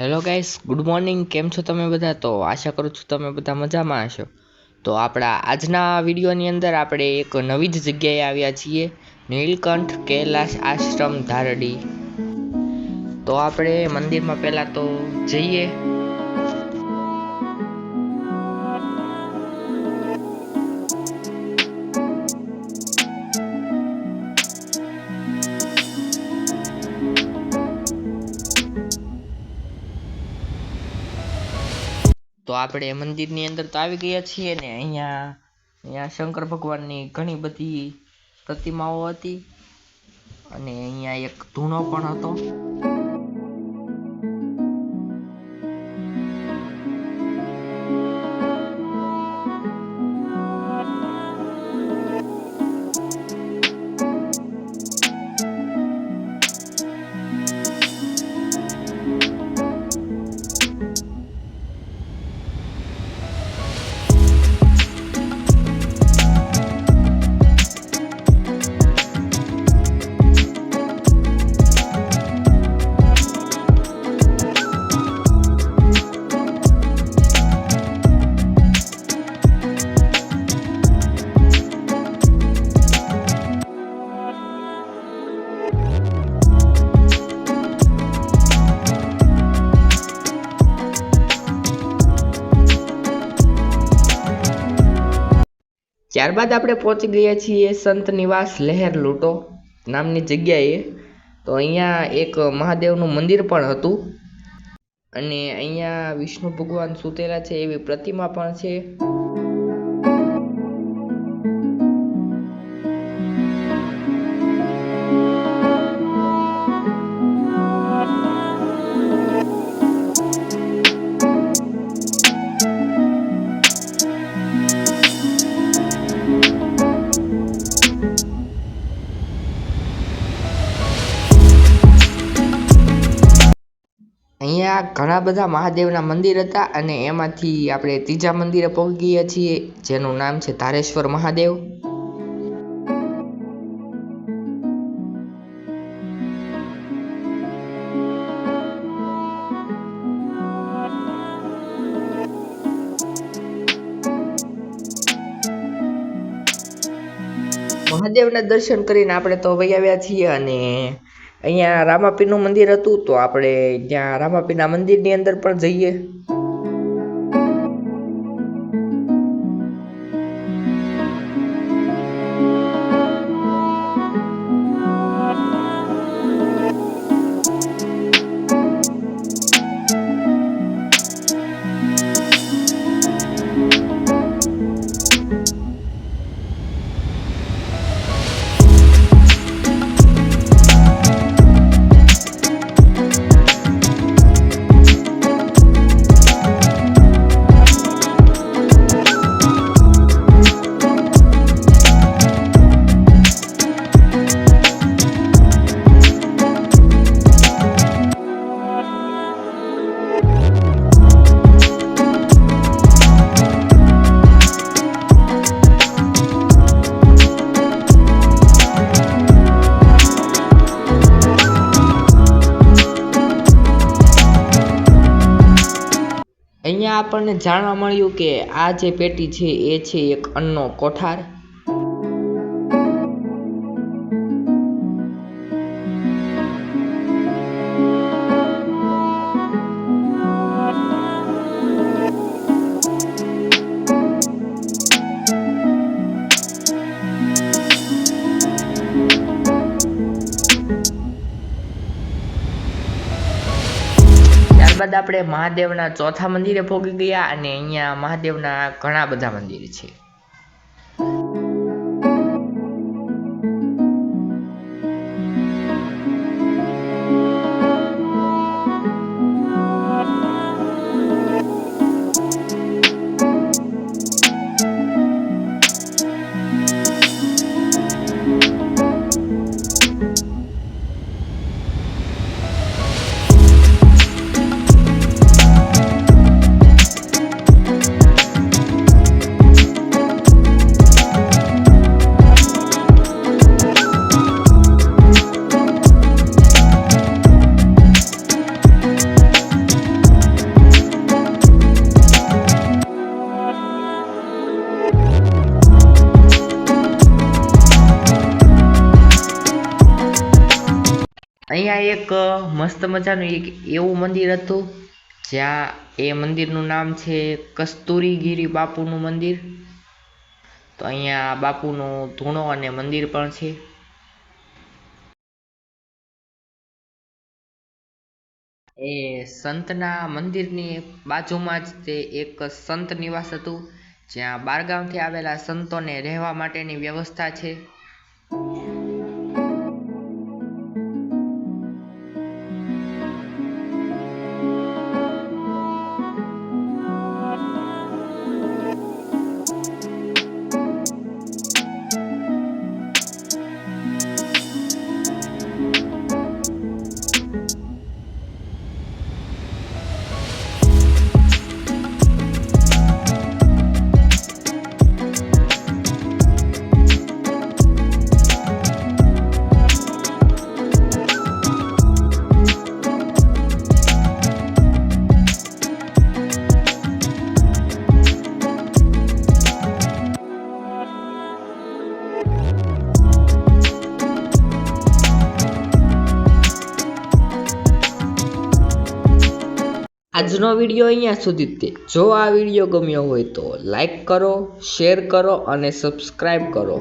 Hello guys good morning કેમ છો તમે બધા? તો આશા કરું છું તમે બધા મજામાં હશો. તો આપણા આજના વિડીયોની અંદર આપણે એક નવી જ જગ્યાએ આવ્યા છીએ, નીલકંઠ કૈલાશ આશ્રમ ધારડી. તો આપણે મંદિરમાં પહેલાં તો જઈએ. તો આપણે મંદિરની અંદર તો આવી ગયા છીએ ને અહીંયા અહીંયા શંકર ભગવાનની ઘણી બધી પ્રતિમાઓ હતી. અને અહીંયા એક ધૂણો પણ હતો. ત્યારબાદ આપણે પહોંચી ગયા છીએ સંત નિવાસ લહેર લૂંટો નામની જગ્યાએ. તો અહીંયા એક મહાદેવનું મંદિર પણ હતું. અને અહીંયા વિષ્ણુ ભગવાન સૂતેલા છે એવી પ્રતિમા પણ છે. અહીંયા ઘણા બધા મહાદેવના મંદિર હતા અને એમાંથી આપણે ત્રીજા મંદિરે પહોંચી ગયા છીએ, જેનું નામ છે ધારેશ્વર મહાદેવ. મહાદેવના દર્શન કરીને આપણે તો વહી આવ્યા છીએ અને અહીંયા રામાપીરનું મંદિર હતું તો આપણે ત્યાં રામાપીરના મંદિરની અંદર પણ જઈએ. અહીંયા આપણને જાણવા મળ્યું કે આ જે પેટી છે એ છે એક અન્નનો કોઠાર. ત્યારબાદ આપણે મહાદેવના ચોથા મંદિરે પહોંચી ગયા અને અહીંયા મહાદેવના ઘણા બધા મંદિર છે. અહીંયા એક મસ્ત મજાનું એક એવું મંદિર હતું, જ્યાં એ મંદિરનું નામ છે કસ્તુરીગીરી બાપુનું મંદિર. તો અહીંયા બાપુનો ધૂણો અને મંદિર પણ છે. એ સંતના મંદિરની બાજુમાં જ તે એક સંત નિવાસ હતું, જ્યાં બારગામથી આવેલા સંતોને રહેવા માટેની વ્યવસ્થા છે. આજનો વીડિયો અહીંયા સુધી તે. જો આ વીડિયો ગમ્યો હોય તો લાઈક કરો શેર કરો અને સબસ્ક્રાઈબ કરો.